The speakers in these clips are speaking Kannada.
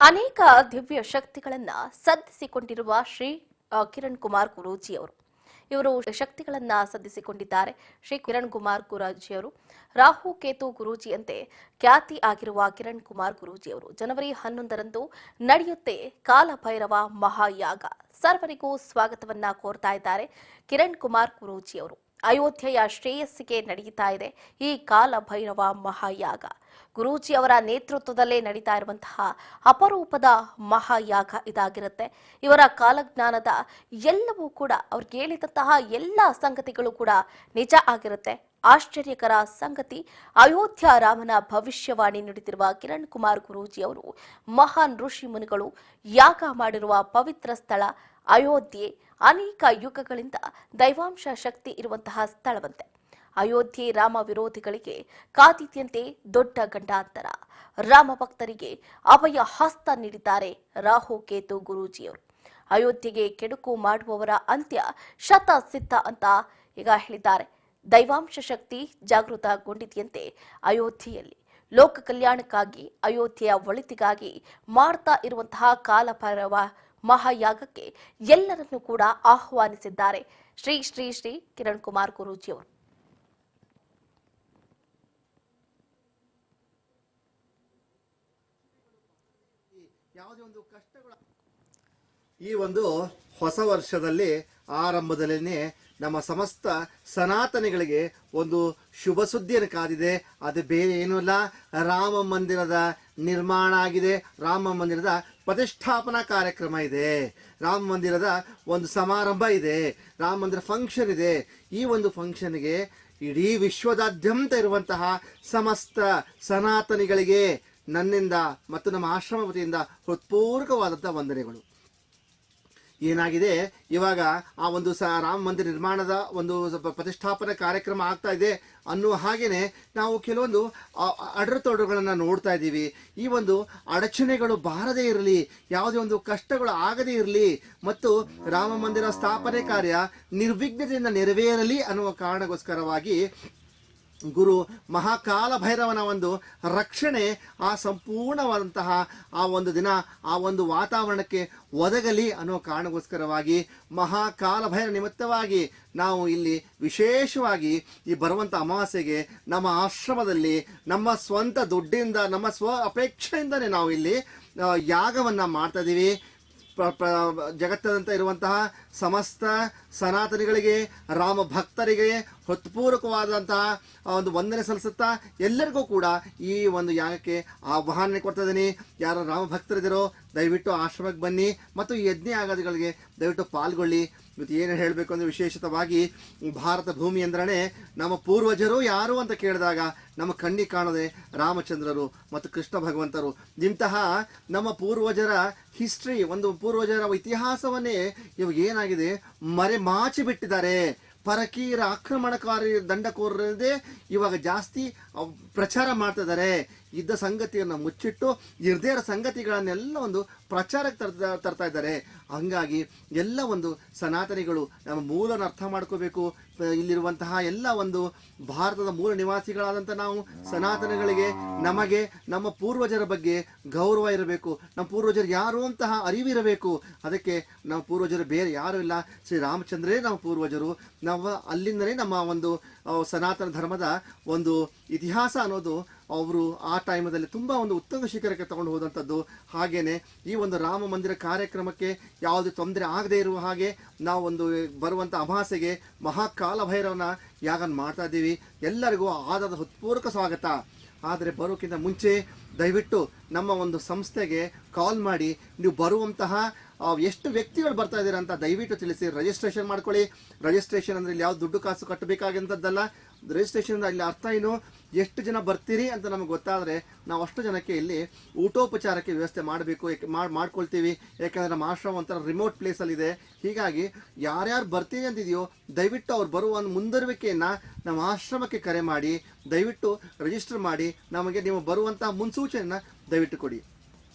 ಅನೇಕ ದಿವ್ಯ ಶಕ್ತಿಗಳನ್ನ ಸದ್ದಿಸಿಕೊಂಡಿರುವ ಶ್ರೀ ಕಿರಣ್ ಕುಮಾರ್ ಗುರೂಜಿ ಅವರು ಇವರು ಶಕ್ತಿಗಳನ್ನ ಸದ್ದಿಸಿಕೊಂಡಿದ್ದಾರೆ. ಶ್ರೀ ಕಿರಣ್ ಕುಮಾರ್ ಗುರೂಜಿ ಅವರು ರಾಹು ಕೇತು ಗುರೂಜಿಯಂತೆ ಖ್ಯಾತಿ ಆಗಿರುವ ಕಿರಣ್ ಕುಮಾರ್ ಗುರೂಜಿ ಅವರು ಜನವರಿ ಹನ್ನೊಂದರಂದು ನಡೆಯುತ್ತೆ ಕಾಲಭೈರವ ಮಹಾಯಾಗ. ಸರ್ವರಿಗೂ ಸ್ವಾಗತವನ್ನ ಕೋರ್ತಾ ಇದ್ದಾರೆ ಕಿರಣ್ ಕುಮಾರ್ ಗುರೂಜಿ ಅವರು ಅಯೋಧ್ಯೆಯ ಶ್ರೇಯಸ್ಸಿಗೆ ನಡೆಯುತ್ತಾ ಇದೆ ಈ ಕಾಲಭೈರವ ಮಹಾಯಾಗ. ಗುರೂಜಿ ಅವರ ನೇತೃತ್ವದಲ್ಲೇ ನಡೀತಾ ಇರುವಂತಹ ಅಪರೂಪದ ಮಹಾಯಾಗ ಇದಾಗಿರುತ್ತೆ. ಇವರ ಕಾಲಜ್ಞಾನದ ಎಲ್ಲವೂ ಕೂಡ, ಅವ್ರಿಗೆ ಹೇಳಿದಂತಹ ಎಲ್ಲ ಸಂಗತಿಗಳು ಕೂಡ ನಿಜ ಆಗಿರುತ್ತೆ. ಆಶ್ಚರ್ಯಕರ ಸಂಗತಿ, ಅಯೋಧ್ಯ ರಾಮನ ಭವಿಷ್ಯವಾಣಿ ನುಡಿದಿರುವ ಕಿರಣ್ ಕುಮಾರ್ ಗುರೂಜಿ ಅವರು ಮಹಾನ್ ಋಷಿ ಮುನಿಗಳು ಯಾಗ ಮಾಡಿರುವ ಪವಿತ್ರ ಸ್ಥಳ ಅಯೋಧ್ಯೆ ಅನೇಕ ಯುಗಗಳಿಂದ ದೈವಾಂಶ ಶಕ್ತಿ ಇರುವಂತಹ ಸ್ಥಳವಂತೆ. ಅಯೋಧ್ಯೆ ರಾಮ ವಿರೋಧಿಗಳಿಗೆ ಕಾದಿದ್ಯಂತೆ ದೊಡ್ಡ ಗಂಡಾಂತರ. ರಾಮ ಭಕ್ತರಿಗೆ ಅಭಯ ಹಸ್ತ ನೀಡಿದ್ದಾರೆ ರಾಹು, ಕೇತು ಗುರೂಜಿಯವರು ಅಯೋಧ್ಯೆಗೆ ಕೆಡುಕು ಮಾಡುವವರ ಅಂತ್ಯ ಶತ ಸಿದ್ಧ ಅಂತ ಈಗ ಹೇಳಿದ್ದಾರೆ. ದೈವಾಂಶ ಶಕ್ತಿ ಜಾಗೃತಗೊಂಡಿದೆಯಂತೆ ಅಯೋಧ್ಯೆಯಲ್ಲಿ. ಲೋಕ ಕಲ್ಯಾಣಕ್ಕಾಗಿ ಅಯೋಧ್ಯೆಯ ಒಳಿತಿಗಾಗಿ ಮಾಡ್ತಾ ಇರುವಂತಹ ಕಾಲಭೈರವ ಮಹಾಯಾಗಕ್ಕೆ ಎಲ್ಲರನ್ನೂ ಕೂಡ ಆಹ್ವಾನಿಸಿದ್ದಾರೆ. ಶ್ರೀ ಶ್ರೀ ಶ್ರೀ ಕಿರಣ್ ಕುಮಾರ್ ಗುರೂಜಿ ಅವರು ಯಾವುದೇ ಒಂದು ಕಷ್ಟಗಳ ಈ ಒಂದು ಹೊಸ ವರ್ಷದಲ್ಲಿ ಆರಂಭದಲ್ಲೇ ನಮ್ಮ ಸಮಸ್ತ ಸನಾತನಿಗಳಿಗೆ ಒಂದು ಶುಭ ಸುದ್ದಿಯನ್ನು ಕಾದಿದೆ. ಅದು ಬೇರೆ ಏನೂ ಇಲ್ಲ ರಾಮ ಮಂದಿರದ ನಿರ್ಮಾಣ ಆಗಿದೆ. ರಾಮ ಮಂದಿರದ ಪ್ರತಿಷ್ಠಾಪನಾ ಕಾರ್ಯಕ್ರಮ ಇದೆ. ರಾಮ ಮಂದಿರದ ಒಂದು ಸಮಾರಂಭ ಇದೆ. ರಾಮ ಮಂದಿರ ಫಂಕ್ಷನ್ ಇದೆ. ಈ ಒಂದು ಫಂಕ್ಷನ್ಗೆ ಇಡೀ ವಿಶ್ವದಾದ್ಯಂತ ಇರುವಂತಹ ಸಮಸ್ತ ಸನಾತನಿಗಳಿಗೆ ನನ್ನಿಂದ ಮತ್ತು ನಮ್ಮ ಆಶ್ರಮ ವತಿಯಿಂದ ಹೃತ್ಪೂರ್ವಕವಾದಂಥ ವಂದನೆಗಳು. ಏನಾಗಿದೆ? ಇವಾಗ ಆ ಒಂದು ಸ ರಾಮ ಮಂದಿರ ನಿರ್ಮಾಣದ ಒಂದು ಪ್ರತಿಷ್ಠಾಪನೆ ಕಾರ್ಯಕ್ರಮ ಆಗ್ತಾ ಇದೆ ಅನ್ನುವ ಹಾಗೇನೆ ನಾವು ಕೆಲವೊಂದು ಅಡರುತೊಡರುಗಳನ್ನು ನೋಡ್ತಾ ಇದ್ದೀವಿ. ಈ ಒಂದು ಅಡಚಣೆಗಳು ಬಾರದೇ ಇರಲಿ, ಯಾವುದೇ ಒಂದು ಕಷ್ಟಗಳು ಆಗದೇ ಇರಲಿ ಮತ್ತು ರಾಮ ಮಂದಿರ ಸ್ಥಾಪನೆ ಕಾರ್ಯ ನಿರ್ವಿಘ್ನತೆಯಿಂದ ನೆರವೇರಲಿ ಅನ್ನುವ ಕಾರಣಕ್ಕೋಸ್ಕರವಾಗಿ ಗುರು ಮಹಾಕಾಲ ಭೈರವನ ಒಂದು ರಕ್ಷಣೆ ಆ ಸಂಪೂರ್ಣವಾದಂತಹ ಆ ಒಂದು ದಿನ, ಆ ಒಂದು ವಾತಾವರಣಕ್ಕೆ ಒದಗಲಿ ಅನ್ನೋ ಕಾರಣಗೋಸ್ಕರವಾಗಿ ಮಹಾಕಾಲ ಭೈರ ನಿಮಿತ್ತವಾಗಿ ನಾವು ಇಲ್ಲಿ ವಿಶೇಷವಾಗಿ ಈ ಬರುವಂಥ ಅಮಾವಾಸ್ಯೆಗೆ ನಮ್ಮ ಆಶ್ರಮದಲ್ಲಿ, ನಮ್ಮ ಸ್ವಂತ ದುಡ್ಡಿಂದ, ನಮ್ಮ ಸ್ವ ಅಪೇಕ್ಷೆಯಿಂದನೇ ನಾವು ಇಲ್ಲಿ ಯಾಗವನ್ನು ಮಾಡ್ತಾ ಇದ್ದೀವಿ. ಜಗತ್ತದಂತ ಇರುವಂತಹ ಸಮಸ್ತ ಸನಾತನಿಗಳಿಗೆ ರಾಮ ಭಕ್ತರಿಗೆ ಹೃತ್ಪೂರ್ವಕವಾದಂತಹ ಒಂದು ವಂದನೆ ಸಲ್ಲಿಸುತ್ತಾ ಎಲ್ಲರಿಗೂ ಕೂಡ ಈ ಒಂದು ಯಾಗಕ್ಕೆ ಆಹ್ವಾನ ಕೊಡ್ತಾ ಇದ್ದೀನಿ. ಯಾರು ರಾಮ ಭಕ್ತರಿದ್ದೀರೋ ದಯವಿಟ್ಟು ಆಶ್ರಮಕ್ಕೆ ಬನ್ನಿ ಮತ್ತು ಈ ಯಜ್ಞ ದಯವಿಟ್ಟು ಪಾಲ್ಗೊಳ್ಳಿ. ಮತ್ತು ಏನು ಹೇಳಬೇಕು ಅಂದರೆ ವಿಶೇಷತವಾಗಿ ಭಾರತ ಭೂಮಿ ಅಂದ್ರೆ ನಮ್ಮ ಪೂರ್ವಜರು ಯಾರು ಅಂತ ಕೇಳಿದಾಗ ನಮ್ಮ ಕಣ್ಣಿಗೆ ಕಾಣದೆ ರಾಮಚಂದ್ರರು ಮತ್ತು ಕೃಷ್ಣ ಭಗವಂತರು. ಇಂತಹ ನಮ್ಮ ಪೂರ್ವಜರ ಹಿಸ್ಟ್ರಿ ಒಂದು ಪೂರ್ವಜರ ಇತಿಹಾಸವನ್ನೇ ಇವಾಗ ಏನಾಗಿದೆ? ಮರೆ ಮಾಚಿ ಬಿಟ್ಟಿದ್ದಾರೆ ಪರಕೀರ ಆಕ್ರಮಣಕಾರಿ ದಂಡಕೋರರದೇ ಇವಾಗ ಜಾಸ್ತಿ ಪ್ರಚಾರ ಮಾಡ್ತಾ ಇದ್ದಾರೆ ಇದ್ದ ಸಂಗತಿಯನ್ನು ಮುಚ್ಚಿಟ್ಟು ಇರದೇ ಇರೋ ಸಂಗತಿಗಳನ್ನೆಲ್ಲ ಒಂದು ಪ್ರಚಾರಕ್ಕೆ ತರ್ತಾ ತರ್ತಾ ಇದ್ದಾರೆ. ಹಂಗಾಗಿ ಎಲ್ಲ ಒಂದು ಸನಾತನಿಗಳು ನಮ್ಮ ಮೂಲನ ಅರ್ಥ ಮಾಡ್ಕೋಬೇಕು. ಇಲ್ಲಿರುವಂತಹ ಎಲ್ಲ ಒಂದು ಭಾರತದ ಮೂಲ ನಿವಾಸಿಗಳಾದಂಥ ನಾವು ಸನಾತನಗಳಿಗೆ ನಮಗೆ, ನಮ್ಮ ಪೂರ್ವಜರ ಬಗ್ಗೆ ಗೌರವ ಇರಬೇಕು. ನಮ್ಮ ಪೂರ್ವಜರು ಯಾರು ಅಂತಹ ಅರಿವಿರಬೇಕು. ಅದಕ್ಕೆ ನಮ್ಮ ಪೂರ್ವಜರು ಬೇರೆ ಯಾರೂ ಇಲ್ಲ. ಶ್ರೀ ರಾಮಚಂದ್ರೇ ನಮ್ಮ ಪೂರ್ವಜರು. ನಾವು ಅಲ್ಲಿಂದಲೇ ನಮ್ಮ ಒಂದು ಸನಾತನ ಧರ್ಮದ ಒಂದು ಇತಿಹಾಸ ಅನ್ನೋದು ಅವರು ಆ ಟೈಮಲ್ಲಿ ತುಂಬ ಒಂದು ಉತ್ತಮ ಶಿಖರಕ್ಕೆ ತಗೊಂಡು ಹೋದಂಥದ್ದು. ಹಾಗೇನೆ ಈ ಒಂದು ರಾಮ ಮಂದಿರ ಕಾರ್ಯಕ್ರಮಕ್ಕೆ ಯಾವುದೇ ತೊಂದರೆ ಆಗದೇ ಇರುವ ಹಾಗೆ ನಾವು ಒಂದು ಬರುವಂಥ ಅಮಾಸೆಗೆ ಮಹಾಕಾಲ ಭೈರವನ ಯಾಗನ ಮಾಡ್ತಾ ಇದ್ದೀವಿ. ಎಲ್ಲರಿಗೂ ಆದಾದ ಹೃತ್ಪೂರ್ವಕ ಸ್ವಾಗತ. ಆದರೆ ಬರೋಕ್ಕಿಂತ ಮುಂಚೆ ದಯವಿಟ್ಟು ನಮ್ಮ ಒಂದು ಸಂಸ್ಥೆಗೆ ಕಾಲ್ ಮಾಡಿ. ನೀವು ಬರುವಂತಹ ಎಷ್ಟು ವ್ಯಕ್ತಿಗಳು ಬರ್ತಾ ಇದ್ದೀರಾ ಅಂತ ದಯವಿಟ್ಟು ತಿಳಿಸಿ. ರಿಜಿಸ್ಟ್ರೇಷನ್ ಮಾಡ್ಕೊಳ್ಳಿ. ರಿಜಿಸ್ಟ್ರೇಷನ್ ಅಂದರೆ ಇಲ್ಲಿ ಯಾವ ದುಡ್ಡು ಕಾಸು ಕಟ್ಟಬೇಕಾದಂಥದ್ದಲ್ಲ ರಿಜಿಸ್ಟ್ರೇಷನ್ ಅಲ್ಲಿ ಅರ್ಥ ಏನು? ಎಷ್ಟು ಜನ ಬರ್ತೀರಿ ಅಂತ ನಮಗೆ ಗೊತ್ತಾದರೆ ನಾವು ಅಷ್ಟು ಜನಕ್ಕೆ ಇಲ್ಲಿ ಊಟೋಪಚಾರಕ್ಕೆ ವ್ಯವಸ್ಥೆ ಮಾಡಬೇಕು ಮಾಡಿ, ಮಾಡ್ಕೊಳ್ತೀವಿ. ಯಾಕಂದರೆ ನಮ್ಮ ಆಶ್ರಮ ಒಂಥರ ರಿಮೋಟ್ ಪ್ಲೇಸಲ್ಲಿದೆ ಹೀಗಾಗಿ ಯಾರ್ಯಾರು ಬರ್ತೀರಿ ಅಂತಿದೆಯೋ ದಯವಿಟ್ಟು ಅವ್ರು ಬರುವ ಒಂದು ಮುಂದರುವಿಕೆಯನ್ನು ನಮ್ಮ ಆಶ್ರಮಕ್ಕೆ ಕರೆ ಮಾಡಿ. ದಯವಿಟ್ಟು ರಿಜಿಸ್ಟರ್ ಮಾಡಿ. ನಮಗೆ ನೀವು ಬರುವಂತಹ ಮುನ್ಸೂಚನೆಯನ್ನು ದಯವಿಟ್ಟು ಕೊಡಿ.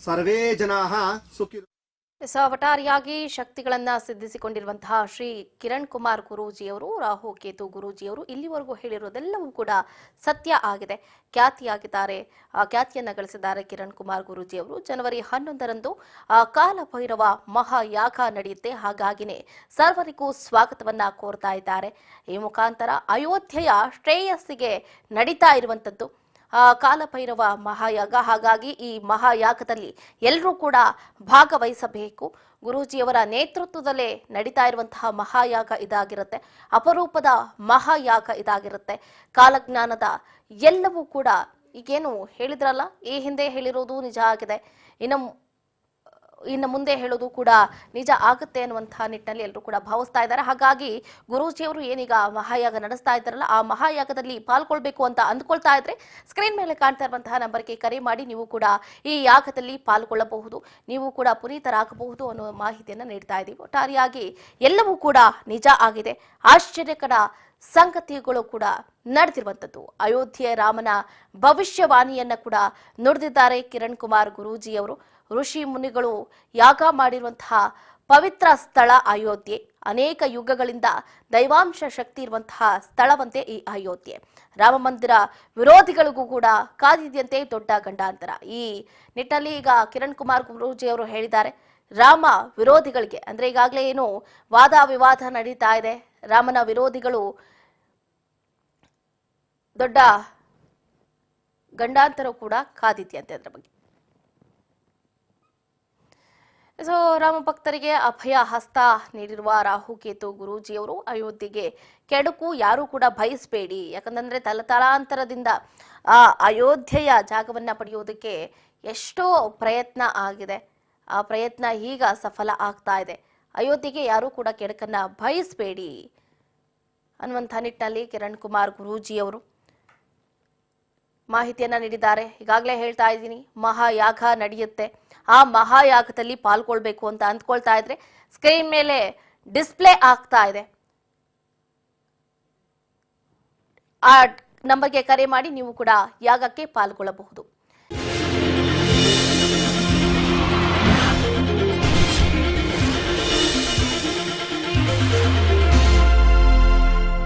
ಸರ್ವೇ ಜನಾ ಸುಖಿ ಸೊ ಒಟಾರಿಯಾಗಿ ಶಕ್ತಿಗಳನ್ನ ಸಿದ್ಧಿಸಿಕೊಂಡಿರುವಂತಹ ಶ್ರೀ ಕಿರಣ್ ಕುಮಾರ್ ಗುರೂಜಿಯವರು, ರಾಹು ಕೇತು ಗುರೂಜಿಯವರು ಇಲ್ಲಿವರೆಗೂ ಹೇಳಿರೋದೆಲ್ಲವೂ ಕೂಡ ಸತ್ಯ ಆಗಿದೆ. ಖ್ಯಾತಿಯಾಗಿದ್ದಾರೆ. ಆ ಖ್ಯಾತಿಯನ್ನ ಗಳಿಸಿದ್ದಾರೆ ಕಿರಣ್ ಕುಮಾರ್ ಗುರೂಜಿಯವರು. ಜನವರಿ ಹನ್ನೊಂದರಂದು ಆ ಕಾಲಭೈರವ ಮಹಾಯಾಗ ನಡೆಯುತ್ತೆ. ಹಾಗಾಗಿನೇ ಸರ್ವರಿಗೂ ಸ್ವಾಗತವನ್ನ ಕೋರ್ತಾ ಇದ್ದಾರೆ. ಈ ಮುಖಾಂತರ ಅಯೋಧ್ಯೆಯ ಶ್ರೇಯಸ್ಸಿಗೆ ನಡೀತಾ ಇರುವಂತದ್ದು. ಆ ಕಾಲಭೈರವ ಮಹಾಯಾಗ. ಹಾಗಾಗಿ ಈ ಮಹಾಯಾಗದಲ್ಲಿ ಎಲ್ಲರೂ ಕೂಡ ಭಾಗವಹಿಸಬೇಕು. ಗುರೂಜಿಯವರ ನೇತೃತ್ವದಲ್ಲೇ ನಡೀತಾ ಇರುವಂತಹ ಮಹಾಯಾಗ ಇದಾಗಿರುತ್ತೆ. ಅಪರೂಪದ ಮಹಾಯಾಗ ಇದಾಗಿರುತ್ತೆ. ಕಾಲಜ್ಞಾನದ ಎಲ್ಲವೂ ಕೂಡ ಈಗೇನು ಹೇಳಿದ್ರಲ್ಲ, ಈ ಹಿಂದೆ ಹೇಳಿರೋದು ನಿಜ ಆಗಿದೆ. ಇನ್ನು ಇನ್ನು ಮುಂದೆ ಹೇಳೋದು ಕೂಡ ನಿಜ ಆಗುತ್ತೆ ಅನ್ನುವಂತಹ ನಿಟ್ಟಿನಲ್ಲಿ ಎಲ್ಲರೂ ಕೂಡ ಭಾವಿಸ್ತಾ ಇದ್ದಾರೆ. ಹಾಗಾಗಿ ಗುರೂಜಿಯವರು ಏನೀಗ ಮಹಾಯಾಗ ನಡೆಸ್ತಾ ಇದ್ದಾರಲ್ಲ, ಆ ಮಹಾಯಾಗದಲ್ಲಿ ಪಾಲ್ಗೊಳ್ಬೇಕು ಅಂತ ಅಂದ್ಕೊಳ್ತಾ ಇದ್ರೆ ಸ್ಕ್ರೀನ್ ಮೇಲೆ ಕಾಣ್ತಾ ಇರುವಂತಹ ನಂಬರ್ಗೆ ಕರೆ ಮಾಡಿ ನೀವು ಕೂಡ ಈ ಯಾಗದಲ್ಲಿ ಪಾಲ್ಗೊಳ್ಳಬಹುದು. ನೀವು ಕೂಡ ಪುನೀತರಾಗಬಹುದು ಅನ್ನೋ ಮಾಹಿತಿಯನ್ನು ನೀಡ್ತಾ ಇದ್ದೀವಿ. ಒಟ್ಟಾರೆಯಾಗಿ ಎಲ್ಲವೂ ಕೂಡ ನಿಜ ಆಗಿದೆ. ಆಶ್ಚರ್ಯಕರ ಸಂಗತಿಗಳು ಕೂಡ ನಡೆದಿರುವಂಥದ್ದು. ಅಯೋಧ್ಯೆ ರಾಮನ ಭವಿಷ್ಯವಾಣಿಯನ್ನ ಕೂಡ ನುಡಿದಿದ್ದಾರೆ ಕಿರಣ್ ಕುಮಾರ್ ಗುರೂಜಿಯವರು. ಋಷಿ ಮುನಿಗಳು ಯಾಗ ಮಾಡಿರುವಂತಹ ಪವಿತ್ರ ಸ್ಥಳ ಅಯೋಧ್ಯೆ. ಅನೇಕ ಯುಗಗಳಿಂದ ದೈವಾಂಶ ಶಕ್ತಿ ಇರುವಂತಹ ಸ್ಥಳವಂತೆ ಈ ಅಯೋಧ್ಯೆ. ರಾಮ ಮಂದಿರ ವಿರೋಧಿಗಳಿಗೂ ಕೂಡ ಕಾದಿದೆಯಂತೆ ದೊಡ್ಡ ಗಂಡಾಂತರ. ಈ ನಿಟ್ಟಿನಲ್ಲಿ ಈಗ ಕಿರಣ್ ಕುಮಾರ್ ಗುರೂಜಿ ಅವರು ಹೇಳಿದ್ದಾರೆ, ರಾಮ ವಿರೋಧಿಗಳಿಗೆ. ಅಂದ್ರೆ ಈಗಾಗಲೇ ಏನು ವಾದ ವಿವಾದ ನಡೀತಾ ಇದೆ. ರಾಮನ ವಿರೋಧಿಗಳು ದೊಡ್ಡ ಗಂಡಾಂತರ ಕೂಡ ಕಾದಿದ್ಯಂತೆ ಅದರ ಬಗ್ಗೆ. ಸೊ ರಾಮ ಭಕ್ತರಿಗೆ ಅಭಯ ಹಸ್ತ ನೀಡಿರುವ ರಾಹುಕೇತು ಗುರೂಜಿಯವರು ಅಯೋಧ್ಯೆಗೆ ಕೆಡುಕು ಯಾರೂ ಕೂಡ ಬಯಸಬೇಡಿ. ಯಾಕಂತಂದ್ರೆ ತಲತಲಾಂತರದಿಂದ ಆ ಅಯೋಧ್ಯೆಯ ಜಾಗವನ್ನ ಪಡೆಯುವುದಕ್ಕೆ ಎಷ್ಟೋ ಪ್ರಯತ್ನ ಆಗಿದೆ. ಆ ಪ್ರಯತ್ನ ಈಗ ಸಫಲ ಆಗ್ತಾ ಇದೆ. ಅಯೋಧ್ಯೆಗೆ ಯಾರೂ ಕೂಡ ಕೆಡಕನ್ನ ಬಯಸಬೇಡಿ ಅನ್ನುವಂಥ ನಿಟ್ಟಿನಲ್ಲಿ ಕಿರಣ್ ಕುಮಾರ್ ಗುರೂಜಿಯವರು ಮಾಹಿತಿಯನ್ನ ನೀಡಿದ್ದಾರೆ. ಈಗಾಗಲೇ ಹೇಳ್ತಾ ಇದ್ದೀನಿ, ಮಹಾಯಾಗ ನಡೆಯುತ್ತೆ. ಆ ಮಹಾಯಾಗದಲ್ಲಿ ಪಾಲ್ಗೊಳ್ಬೇಕು ಅಂತ ಅಂದ್ಕೊಳ್ತಾ ಇದ್ರೆ ಸ್ಕ್ರೀನ್ ಮೇಲೆ ಡಿಸ್ಪ್ಲೇ ಆಗ್ತಾ ಇದೆ. ಆ ನಂಬರ್ಗೆ ಕರೆ ಮಾಡಿ ನೀವು ಕೂಡ ಯಾಗಕ್ಕೆ ಪಾಲ್ಗೊಳ್ಳಬಹುದು.